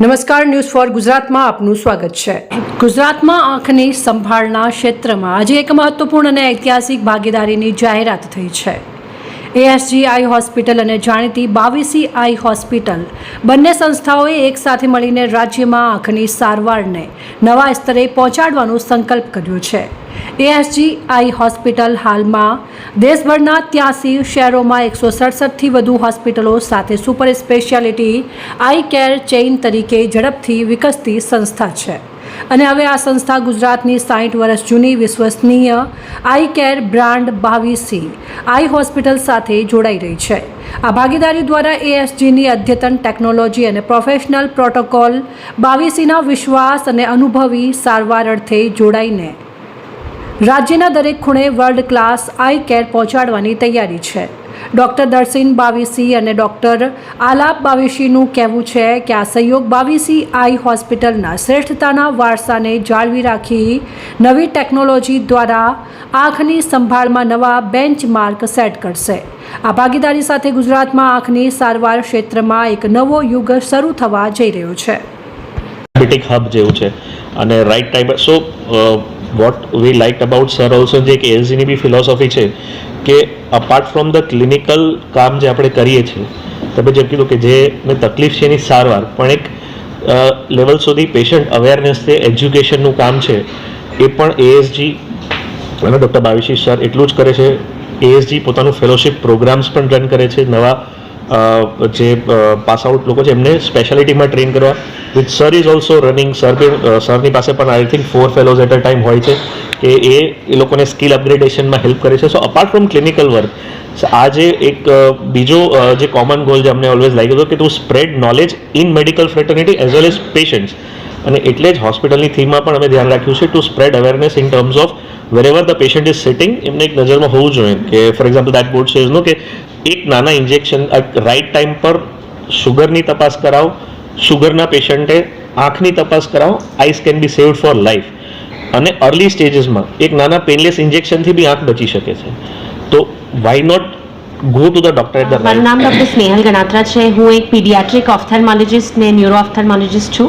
નમસ્કાર news for ગુજરાતમાં આપનું સ્વાગત છે. ગુજરાતમાં આંખની સંભાળના ક્ષેત્રમાં આજે એક મહત્વપૂર્ણ અને ઐતિહાસિક ભાગીદારીની જાહેરાત થઈ છે. એએસજી આઈ હોસ્પિટલ અને જાણીતી બાવીસી આઈ હોસ્પિટલ. બંને સંસ્થાઓએ એકસાથે મળીને રાજ્યમાં આંખની સારવારને નવા સ્તરે પહોંચાડવાનો સંકલ્પ કર્યો છે. એએસજી આઈ હોસ્પિટલ હાલમાં દેશભરના ત્યાસી શહેરોમાં એકસો સડસઠથી વધુ હોસ્પિટલો સાથે super speciality eye care chain તરીકે ઝડપથી વિકસતી સંસ્થા છે. અને હવે આ સંસ્થા ગુજરાતની સાઠ વર્ષ જૂની વિશ્વસનીય eye care brand Bavishi eye hospital સાથે જોડાઈ રહી છે. આ ભાગીદારી દ્વારા એએસજીની અદ્યતન ટેકનોલોજી અને પ્રોફેશનલ પ્રોટોકોલ બાવીસીના વિશ્વાસ અને અનુભવી સારવાર અર્થે જોડાઈને રાજ્યના દરેક ખૂણે વર્લ્ડ ક્લાસ આઈ કેર પહોંચાડવાની તૈયારી છે. ડૉક્ટર દર્શિન બાવીસી અને ડૉક્ટર આલાપ બાવીસીનું કહેવું છે કે આ સહયોગ બાવીસી આઈ હોસ્પિટલના શ્રેષ્ઠતાના વારસાને જાળવી રાખી નવી ટેકનોલોજી દ્વારા આંખની સંભાળમાં નવા બેન્ચમાર્ક સેટ કરશે. આ ભાગીદારી સાથે ગુજરાતમાં આંખની સારવાર ક્ષેત્રમાં એક નવો યુગ શરૂ થવા જઈ રહ્યો છે. હબ જેવું છે. અને right time so what we like about sir also જે એક એલસીની બી ફિલોસોફી છે, કે અપાર્ટ ફ્રોમ ધ ક્લિનિકલ કામ જે આપણે કરીએ છીએ, તમે જેમ કીધું કે જે મેં તકલીફ છે એની સારવાર, પણ એક લેવલ સુધી પેશન્ટ અવેરનેસ છે એજ્યુકેશનનું કામ છે, એ પણ એએસજી અને ડૉક્ટર બાવીશી સર એટલું જ કરે છે એએસજી પોતાનું ફેલોશિપ પ્રોગ્રામ્સ પણ રન કરે છે, નવા જે પાસ આઉટ લોકો છે, એમને સ્પેશિયાલિટીમાં ટ્રેન કરવા. With sir is also running sir સરની પાસે પણ I think four fellows at a time હોય છે, કે એ એ લોકોને સ્કિલ અપગ્રેડેશનમાં હેલ્પ કરે છે. So apart from clinical work આ જે એક બીજો જે કોમન ગોલ જે અમને ઓલવેઝ લાગ્યો હતો કે to spread knowledge in medical fraternity as well as patients અને એટલે જ હોસ્પિટલની થીમમાં પણ અમે ધ્યાન રાખ્યું છે to spread awareness in terms of wherever the patient is sitting એમને એક નજરમાં હોવું જોઈએ કે for example that board says no કે એક નાના ઇન્જેક્શન રાઈટ ટાઈમ પર શુગરની તપાસ કરાવો શુગરના પેશન્ટે આંખની તપાસ કરાવો eyes can be saved for life અને અર્લી સ્ટેજીસમાં એક નાના પેનલેસ ઇન્જેક્શનથી બી આંખ બચી શકે છે. તો why not go to the doctor at the મારું નામ ડૉક્ટર સ્નેહલ ગણાત્રા છે હું એક પીડિયાટ્રિક ઓફથેલ્મોલોજિસ્ટ ને ન્યુરો ઓફથેલ્મોલોજિસ્ટ છું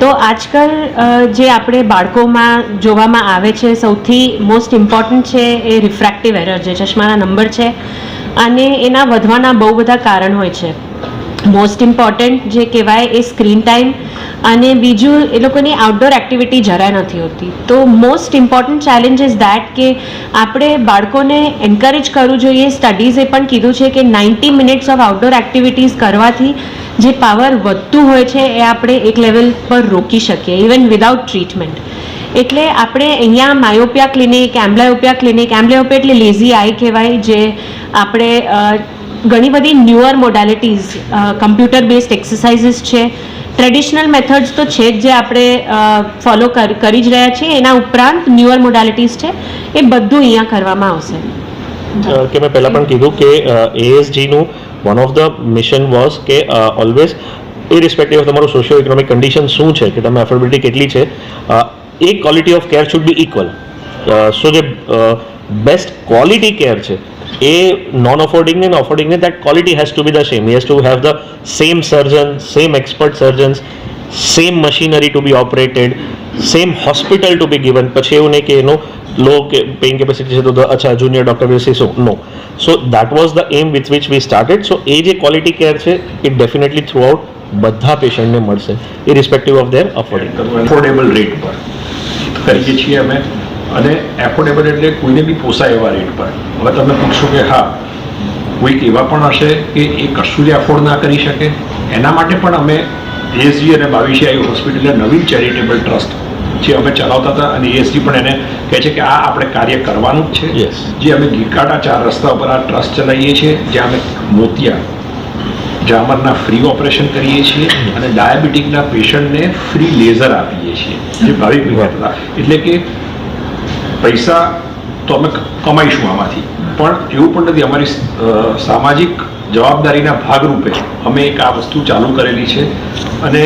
તો આજકાલ અ, જે આપણે બાળકોમાં જોવામાં આવે છે સૌથી મોસ્ટ ઇમ્પોર્ટન્ટ છે એ રિફ્રેક્ટિવ એરર જે ચશ્માના નંબર છે અને એના વધવાના બહુ બધા કારણ હોય છે મોસ્ટ ઇમ્પોર્ટન્ટ જે કહેવાય એ સ્ક્રીન ટાઈમ અને બીજું, એ લોકોની આઉટડોર એક્ટિવિટી જરાય નથી હોતી. તો most important challenge is that કે આપણે બાળકોને એન્કરેજ કરવું જોઈએ. સ્ટડીઝે પણ કીધું છે કે ninety minutes of outdoor activities કરવાથી જે પાવર વધતું હોય છે, એ આપણે એક લેવલ પર રોકી શકીએ ઇવન વિદાઉટ ટ્રીટમેન્ટ એટલે આપણે અહીંયા માયોપિયા ક્લિનિક એમ્બ્લાયોપિયા ક્લિનિક એમ્બ્લાયોપિયા એટલે લેઝી આઈ કહેવાય, જે આપણે ઘણી બધી newer modalities computer based exercises છે. ટ્રેડિશનલ મેથડ્સ તો છે જ જે આપણે ફોલો કરી જ રહ્યા છીએ. એના ઉપરાંત ન્યુઅર મોડાલિટીઝ છે. એ બધું અહીંયા કરવામાં આવશે. કે મેં પહેલાં પણ કીધું કે એએસજીનું one of the mission was કે ઓલવેઝ ઇરિસ્પેક્ટિવ ઓફ તમારું સોશિયો ઇકોનોમિક કન્ડિશન શું છે, કે તમે એફોર્ડેબિલિટી કેટલી છે એ quality of care should be equal so જે બેસ્ટ ક્વોલિટી કેર છે એ નોન અફોર્ડિંગ ને અફોર્ડિંગ ને that quality has to be the same has to have the same surgeon same expert surgeons same machinery to be operated same hospital to be given પછી એવું નહીં કે એનો લો કે paying capacity છે તો the- અચ્છા junior doctor will so no so that was the aim with which we started so એ જે ક્વોલિટી કેર છે એ ડેફિનેટલી થ્રુ આઉટ બધા પેશન્ટને મળશે irrespective of their affording affordable rate પર કરીએ છીએ અમે અને એફોર્ડેબલ એટલે કોઈને બી પોસાય એવા રેટ પર. હવે તમે પૂછશો કે હા કોઈક એવા પણ હશે કે એ કશું જ એફોર્ડ ના કરી શકે? એના માટે પણ અમે એએસજી અને Bavishi eye hospital Navin charitable trust જે અમે ચલાવતા હતા અને એએસજી પણ એને કહે છે કે આ આપણે કાર્ય કરવાનું જ છે. જે અમે ગીરકાટા ચાર રસ્તા ઉપર આ ટ્રસ્ટ ચલાવીએ છીએ જ્યાં અમે મોતિયા જામરના ફ્રી ઓપરેશન કરીએ છીએ અને ડાયાબિટીકના પેશન્ટને ફ્રી લેઝર આપીએ છીએ. જે ભાવિક વિભાગ એટલે કે પૈસા તો અમે કમાઈશું આમાંથી. પણ એવું પણ નથી, અમારી સામાજિક જવાબદારીના ભાગરૂપે અમે એક આ વસ્તુ ચાલુ કરેલી છે. અને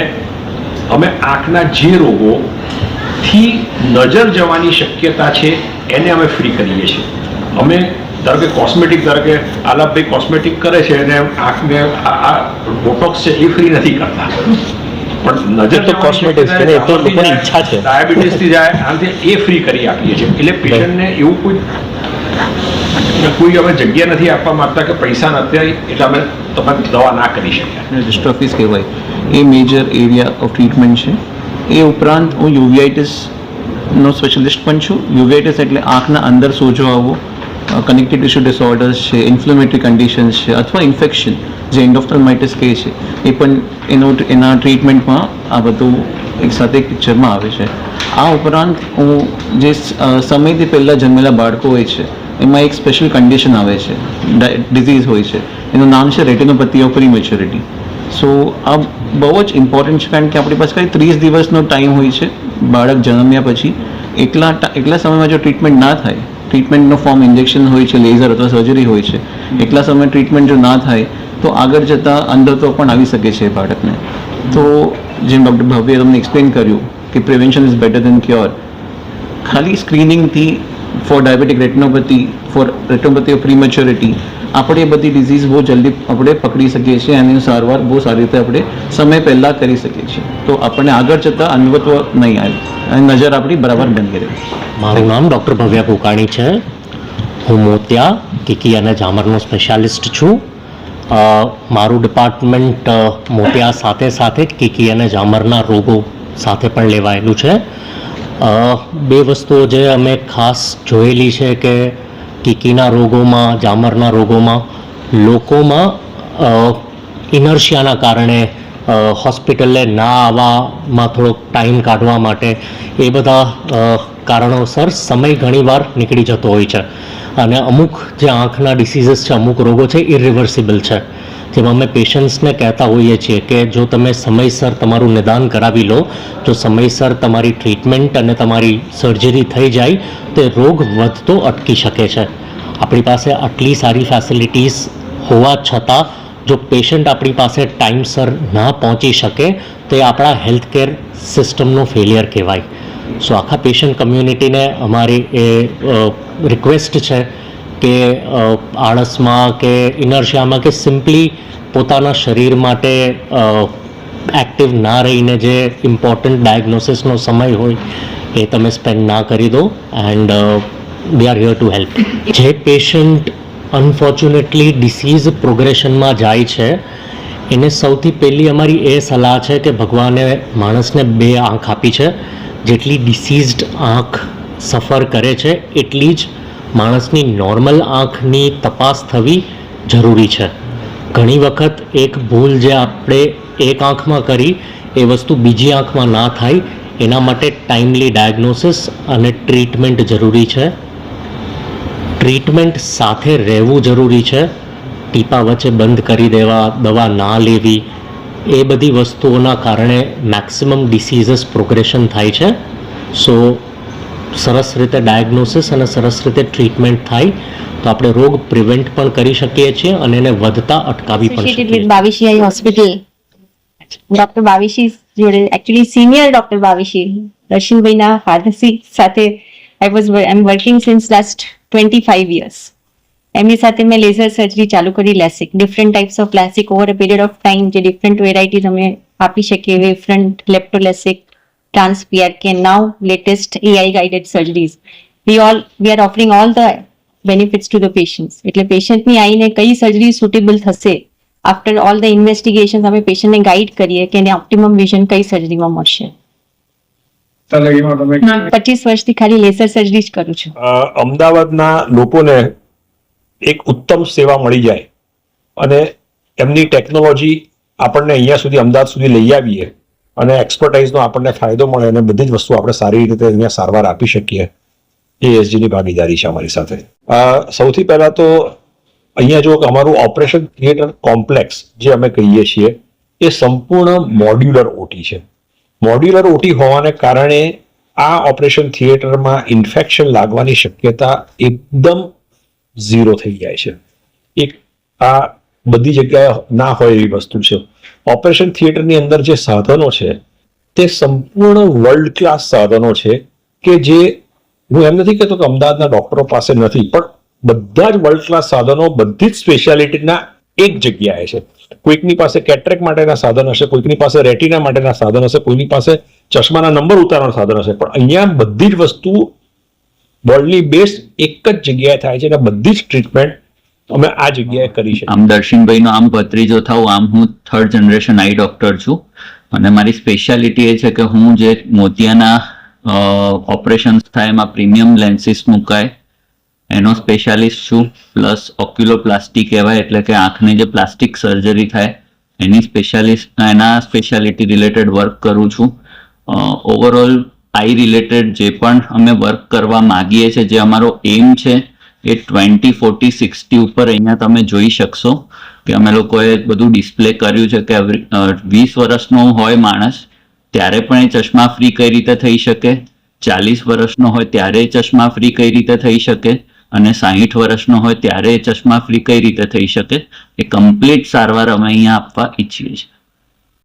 અમે આંખના જે રોગોથી નજર જવાની શક્યતા છે, એને અમે ફ્રી કરીએ છીએ. અમે, ધારો કે કોસ્મેટિક ધારો કે આલાપભાઈ કોસ્મેટિક કરે છે, અને આંખને આ બોટોક્સ છે, એ ફ્રી નથી કરતા. પણ નજર તો કોસ્મેટિક્સ છે ને, એ તો લોકોની ઈચ્છા છે. ડાયાબિટીસથી જાય આનાથી એ ફ્રી કરી આપીએ છીએ. એટલે પેશન્ટને એવું કોઈ કોઈ અમે જગ્યા નથી આપવા માંગતા કે પૈસા નથી એટલે અમે તમે દવા ના કરી શકીએ. ડિસ્ટ્રોફીસ કહેવાય. એ મેજર એરિયા ઓફ ટ્રીટમેન્ટ છે. એ ઉપરાંત હું યુવીઆઈટિસનો સ્પેશિયલિસ્ટ પણ છું. યુવીઆઈટિસ એટલે આંખના અંદર સોજો આવવો. કનેક્ટિવ ટિશ્યુ ડિસઓર્ડર્સ છે ઇન્ફ્લેમેટરી કન્ડિશન્સ છે અથવા ઇન્ફેક્શન જે એન્ડોફ્ટલમાઇટિસ કહે છે, એ પણ એનો એના ટ્રીટમેન્ટમાં આ બધું એક સાથે એક પિક્ચરમાં આવે છે. આ ઉપરાંત હું જે સમયથી પહેલાં જન્મેલા બાળકો હોય છે, એમાં એક સ્પેશિયલ કન્ડિશન આવે છે ડિઝીઝ હોય છે. એનું નામ છે રેટિનોપેથી ઓફ પ્રીમેચ્યોરિટી સો આ બહુ જ ઇમ્પોર્ટન્ટ છે કારણ કે આપણી પાસે ખાલી ત્રીસ દિવસનો ટાઈમ હોય છે, બાળક જન્મ્યા પછી. એટલા એટલા સમયમાં જો ટ્રીટમેન્ટ ના થાય ટ્રીટમેન્ટનો ફોર્મ ઇન્જેક્શન હોય છે લેઝર અથવા સર્જરી હોય છે. એટલા સમય ટ્રીટમેન્ટ જો ના થાય તો આગળ જતાં અંધત્વ પણ આવી શકે છે બાળકને. તો જેમ ડૉક્ટર ભવ્યે તમને એક્સપ્લેન કર્યું કે prevention is better than cure ખાલી સ્ક્રીનિંગથી for diabetic retinopathy for retinopathy of prematurity આપણે એ બધી ડિઝીઝ બહુ જલ્દી આપણે પકડી શકીએ છીએ અને એની સારવાર બહુ સારી રીતે આપણે સમય પહેલાં કરી શકીએ છીએ. તો આપણને આગળ જતાં અનુભવ નહીં આવે. અને નજર આપણી બરાબર બંધ કરી મારું નામ ડૉક્ટર ભવ્યા કુકાણી છે. હું મોતિયા કીકી અને જામરનો સ્પેશિયાલિસ્ટ છું. મારું ડિપાર્ટમેન્ટ મોતિયા સાથે સાથે કીકી અને જામરના રોગો સાથે પણ લેવાયેલું છે. બે વસ્તુઓ જે અમે ખાસ જોયેલી છે કે કીકીના રોગોમાં, જામરના રોગોમાં, લોકોમાં ઇનર્શિયાના કારણે હોસ્પિટલે ના આવવામાં થોડોક ટાઈમ કાઢવા માટે એ બધા કારણોસર સમય ઘણીવાર નીકળી જતો હોય છે. અને અમુક જે આંખના ડિસીઝીસ છે, અમુક રોગો છે ઇરિવર્સિબલ છે. જેમાં અમે પેશન્ટ્સને કહેતા હોઈએ છીએ કે જો તમે સમયસર તમારું નિદાન કરાવી લો, જો સમયસર તમારી ટ્રીટમેન્ટ અને તમારી સર્જરી થઈ જાય, તો રોગ વધતો અટકી શકે છે. આપણી પાસે આટલી સારી ફેસિલિટીઝ હોવા છતાં જો પેશન્ટ આપણી પાસે ટાઈમસર ના પહોંચી શકે, તો એ આપણા હેલ્થ કેર સિસ્ટમનું ફેલિયર કહેવાય. સો આખા પેશન્ટ કમ્યુનિટીને અમારી એ રિક્વેસ્ટ છે કે આળસમાં કે ઇનર્શિયામાં કે સિમ્પલી પોતાના શરીર માટે એક્ટિવ ના રહીને જે ઇમ્પોર્ટન્ટ ડાયગ્નોસિસનો સમય હોય, એ તમે સ્પેન્ડ ના કરી દો. And we are here to help જે પેશન્ટ અનફોર્ચ્યુનેટલી ડિસીઝ પ્રોગ્રેશનમાં જાય છે. એને સૌથી પહેલી અમારી એ સલાહ છે કે ભગવાને માણસને બે આંખ આપી છે. જેટલી ડિસીઝડ આંખ સફર કરે છે, એટલી જ માણસની નોર્મલ આંખની તપાસ થવી જરૂરી છે. ઘણી વખત એક ભૂલ જે આપણે એક આંખમાં કરી, એ વસ્તુ બીજી આંખમાં ના થાય, એના માટે ટાઈમલી ડાયગ્નોસિસ અને ટ્રીટમેન્ટ જરૂરી છે. ટ્રીટમેન્ટ સાથે રહેવું જરૂરી છે? ટીપા વચ્ચે બંધ કરી દેવા દવા ના લેવી એ બધી વસ્તુઓના કારણે મેક્સિમમ ડિસીઝસ પ્રોગ્રેશન થાય છે. સો સરસ રીતે ડાયગ્નોસિસ અને સરસ રીતે ટ્રીટમેન્ટ થાય તો આપણે રોગ પ્રિવેન્ટ પણ કરી શકીએ છીએ અને એને વધતા અટકાવી પણ શકીએ બાવીશી Eye ડોક્ટર બાવીશી જોડે એકચ્યુઅલી સિનિયર ડોક્ટર બાવીશી રશિલભાઈના ફાધરસી સાથે I was I am working since last twenty five years એમની સાથે મેં લેઝર સર્જરી ચાલુ કરી lasik different types of lasik over a period of time જે ડિફરન્ટ વેરાયટીઝ અમે આપી શકીએ ડિફરન્ટ લેપ્ટોલેસિક ટ્રાન્સપીઆર કે now latest AI guided surgeries we all we are offering all the benefits to the patients એટલે પેશન્ટની આવીને કઈ સર્જરી સુટેબલ થશે આફ્ટર ઓલ ધ ઇન્વેસ્ટિગેશન અમે પેશન્ટને ગાઈડ કરીએ કે એને ઓપ્ટિમમ વિઝન કઈ સર્જરીમાં મળશે. પચીસ વર્ષથી ખાલી લેસર સર્જરી જ કરું છું. અમદાવાદના લોકોને એક ઉત્તમ સેવા મળી જાય અને એમની ટેકનોલોજી આપણને અહીંયા સુધી અમદાવાદ સુધી લઈ આવીએ અને એક્સપર્ટાઇઝનો આપણને ફાયદો મળે અને બધી જ વસ્તુ આપણે સારી રીતે અહીંયા સારવાર આપી શકીએ. એ એસજીની ભાગીદારી છે અમારી સાથે. સૌથી પહેલા તો અહીંયા જો અમારું ઓપરેશન થિયેટર કોમ્પ્લેક્સ જે અમે કહીએ છીએ એ સંપૂર્ણ મોડ્યુલર ઓટી છે. મોડ્યુલર ઓટી હોવાને કારણે આ ઓપરેશન થિયેટરમાં ઇન્ફેક્શન લાગવાની શક્યતા એકદમ ઝીરો થઈ જાય છે. એક આ બધી જગ્યાએ ના હોય એવી વસ્તુ છે. ઓપરેશન થિયેટરની અંદર જે સાધનો છે, તે સંપૂર્ણ વર્લ્ડ ક્લાસ સાધનો છે કે જે હું એમ નથી કહેતો કે અમદાવાદના ડોક્ટરો પાસે નથી, પણ બધા જ વર્લ્ડ ક્લાસ સાધનો બધી જ સ્પેશિયાલિટીના એક જગ્યાએ છે. કોઈકની પાસે કેટરેક માટેના સાધન હશે, કોઈકની પાસે રેટિના માટેના સાધન હશે, કોઈની પાસે ચશ્માના નંબર ઉતારવાના સાધન હશે. પણ અહીંયા બધી જ વસ્તુ વર્લ્ડની બેસ્ટ એક જ જગ્યાએ થાય છે અને બધી જ ટ્રીટમેન્ટ અમે આ જગ્યાએ કરી છે આમ દર્શનભાઈનો આમ ભત્રીજો થાઉં આમ હું થર્ડ જનરેશન આઈ ડોક્ટર છું. અને મારી સ્પેશિયાલિટી એ છે કે હું જે મોતિયાના ઓપરેશન થાય, એમાં પ્રીમિયમ લેન્સીસ મુકાય એનો સ્પેશિયાલિસ્ટ છું પ્લસ ઓક્યુલોપ્લાસ્ટી કહેવાય, એટલે કે આંખની જે પ્લાસ્ટિક સર્જરી થાય, એની સ્પેશિયાલિસ્ટ એના સ્પેશિયાલિટી રિલેટેડ વર્ક કરું છું. ઓવરઓલ આઈ રિલેટેડ જે પણ અમે વર્ક કરવા માગીએ છીએ, જે અમારો એમ છે, એ ટ્વેન્ટી ફોર્ટી સિક્સટી ઉપર અહીંયા તમે જોઈ શકશો કે અમે લોકોએ બધું ડિસ્પ્લે કર્યું છે કે વીસ વર્ષનો હોય માણસ, ત્યારે પણ એ ચશ્મા ફ્રી કઈ રીતે થઈ શકે? ચાલીસ વર્ષનો હોય, ત્યારે ચશ્મા ફ્રી કઈ રીતે થઈ શકે? અને સાહીઠ વર્ષનો હોય ત્યારે ચશ્મા ફ્રી કઈ રીતે થઈ શકે? એ કમ્પ્લીટ સારવાર અમે અહીંયા આપવા ઈચ્છીએ છીએ.